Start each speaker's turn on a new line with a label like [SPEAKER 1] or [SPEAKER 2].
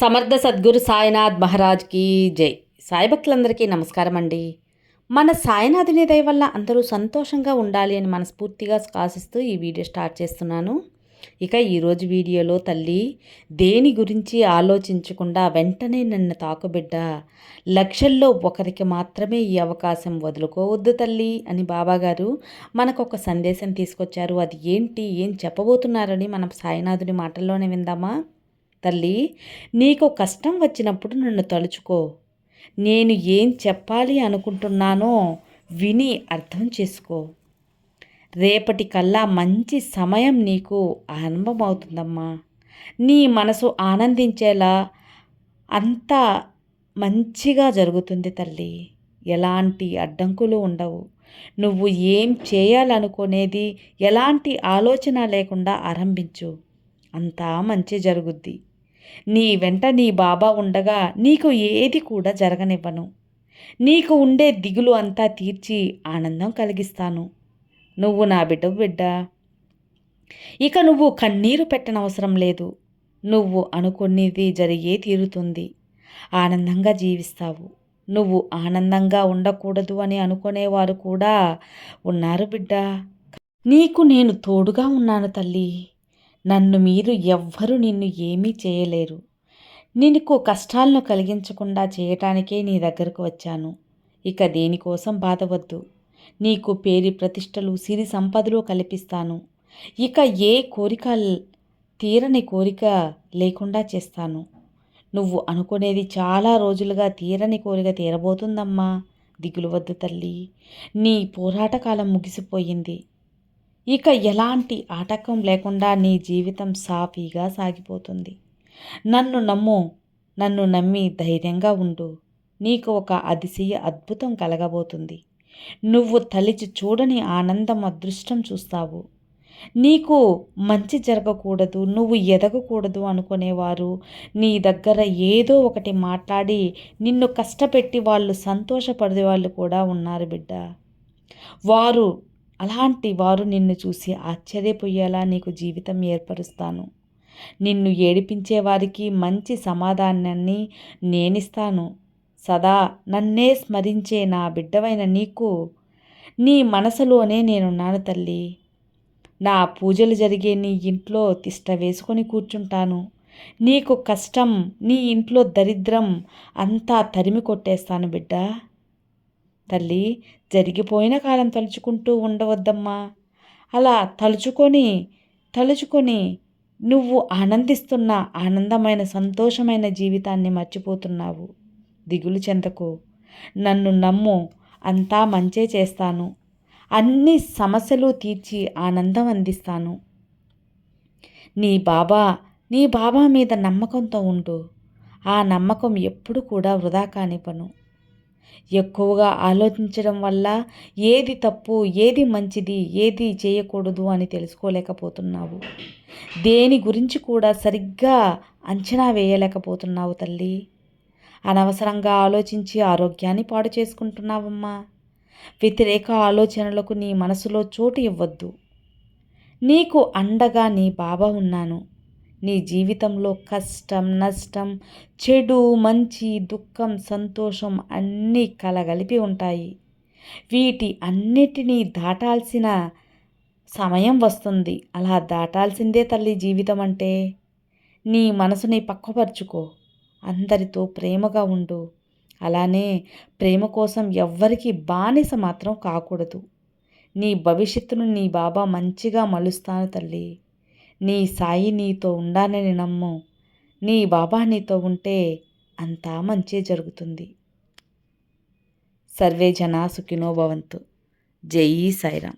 [SPEAKER 1] సమర్థ సద్గురు సాయినాథ్ మహారాజ్కి జై. సాయిభక్తులందరికీ నమస్కారం అండి. మన సాయినాథుని దయ వల్ల అందరూ సంతోషంగా ఉండాలి అని మనస్ఫూర్తిగా ఆశిస్తూ ఈ వీడియో స్టార్ట్ చేస్తున్నాను. ఇక ఈరోజు వీడియోలో తల్లి దేని గురించి ఆలోచించకుండా వెంటనే నన్ను తాకుబిడ్డ లక్షల్లో ఒకరికి మాత్రమే ఈ అవకాశం వదులుకోవద్దు తల్లి అని బాబాగారు మనకు ఒక సందేశం తీసుకొచ్చారు. అది ఏంటి ఏం చెప్పబోతున్నారని మనం సాయినాథుని మాటల్లోనే విందామా? తల్లి నీకు కష్టం వచ్చినప్పుడు నన్ను తలుచుకో. నేను ఏం చెప్పాలి అనుకుంటున్నానో విని అర్థం చేసుకో. రేపటి కల్లా మంచి సమయం నీకు ఆరంభం అవుతుందమ్మా నీ మనసు ఆనందించేలా అంతా మంచిగా జరుగుతుంది తల్లి. ఎలాంటి అడ్డంకులు ఉండవు. నువ్వు ఏం చేయాలనుకునేది ఎలాంటి ఆలోచన లేకుండా ఆరంభించు. అంతా మంచి జరుగుద్ది. నీ వెంట నీ బాబా ఉండగా నీకు ఏది కూడా జరగనివ్వను. నీకు ఉండే దిగులు అంతా తీర్చి ఆనందం కలిగిస్తాను. నువ్వు నా బిడ్డ బిడ్డ. ఇక నువ్వు కన్నీరు పెట్టనవసరం లేదు. నువ్వు అనుకునేది జరిగే తీరుతుంది. ఆనందంగా జీవిస్తావు. నువ్వు ఆనందంగా ఉండకూడదు అని అనుకునేవారు కూడా ఉన్నారు బిడ్డ. నీకు నేను తోడుగా ఉన్నాను తల్లి. నన్ను మీరు ఎవ్వరూ నిన్ను ఏమీ చేయలేరు. నీకు కష్టాలను కలిగించకుండా చేయటానికే నీ దగ్గరకు వచ్చాను. ఇక దేనికోసం బాధవద్దు. నీకు పేరి ప్రతిష్టలు సిరి సంపదలు కల్పిస్తాను. ఇక ఏ కోరిక తీరని కోరిక లేకుండా చేస్తాను. నువ్వు అనుకునేది చాలా రోజులుగా తీరని కోరిక తీరబోతుందమ్మా. దిగులు వద్దు తల్లి. నీ పోరాటకాలం ముగిసిపోయింది. ఇక ఎలాంటి ఆటకం లేకుండా నీ జీవితం సాఫీగా సాగిపోతుంది. నన్ను నమ్ము నన్ను నమ్మి ధైర్యంగా ఉండు. నీకు ఒక అతిశయ అద్భుతం కలగబోతుంది. నువ్వు తలిచి చూడని ఆనందం అదృష్టం చూస్తావు. నీకు మంచి జరగకూడదు నువ్వు ఎదగకూడదు అనుకునేవారు. నీ దగ్గర ఏదో ఒకటి మాట్లాడి నిన్ను కష్టపెట్టి వాళ్ళు సంతోషపడే వాళ్ళు కూడా ఉన్నారు బిడ్డ. వారు అలాంటి వారు నిన్ను చూసి ఆశ్చర్యపోయేలా నీకు జీవితం ఏర్పరుస్తాను. నిన్ను ఏడిపించే వారికి మంచి సమాధానాన్ని నేనిస్తాను. సదా నన్నే స్మరించే నా బిడ్డవైన నీకు నీ మనసులోనే నేనున్నాను తల్లి. నా పూజలు జరిగే నీ ఇంట్లో తిష్ట వేసుకొని కూర్చుంటాను. నీకు కష్టం నీ ఇంట్లో దరిద్రం అంతా తరిమి కొట్టేస్తాను బిడ్డా. తల్లి జరిగిపోయిన కాలం తలుచుకుంటూ ఉండవద్దమ్మా. అలా తలుచుకొని తలుచుకొని నువ్వు ఆనందిస్తున్న ఆనందమైన సంతోషమైన జీవితాన్ని మర్చిపోతున్నావు. దిగులు చెందకు. నన్ను నమ్ము. అంతా మంచే చేస్తాను. అన్ని సమస్యలు తీర్చి ఆనందం అందిస్తాను. నీ బాబా నీ బాబా మీద నమ్మకంతో ఉండు. ఆ నమ్మకం ఎప్పుడు కూడా వృధా కానివ్వను. ఎక్కువగా ఆలోచించడం వల్ల ఏది తప్పు ఏది మంచిది ఏది చేయకూడదు అని తెలుసుకోలేకపోతున్నావు. దేని గురించి కూడా సరిగ్గా అంచనా వేయలేకపోతున్నావు తల్లి. అనవసరంగా ఆలోచించి ఆరోగ్యాన్ని పాడు చేసుకుంటున్నావమ్మా. వ్యతిరేక ఆలోచనలకు నీ మనసులో చోటు ఇవ్వద్దు. నీకు అండగా నీ బాబా ఉన్నాను. నీ జీవితంలో కష్టం నష్టం చెడు మంచి దుఃఖం సంతోషం అన్నీ కలగలిపి ఉంటాయి. వీటి అన్నిటినీ దాటాల్సిన సమయం వస్తుంది. అలా దాటాల్సిందే తల్లి జీవితం అంటే. నీ మనసుని పక్కపరుచుకో అందరితో ప్రేమగా ఉండు. అలానే ప్రేమ కోసం ఎవ్వరికీ బానిస మాత్రం కాకూడదు. నీ భవిష్యత్తును నీ బాబా మంచిగా మలుస్తాను తల్లి. నీ సాయి నీతో ఉండాలని నమ్ము. నీ బాబా నీతో ఉంటే అంతా మంచి జరుగుతుంది. సర్వే జనా సుఖినో భవంతు. జై సాయిరామ్.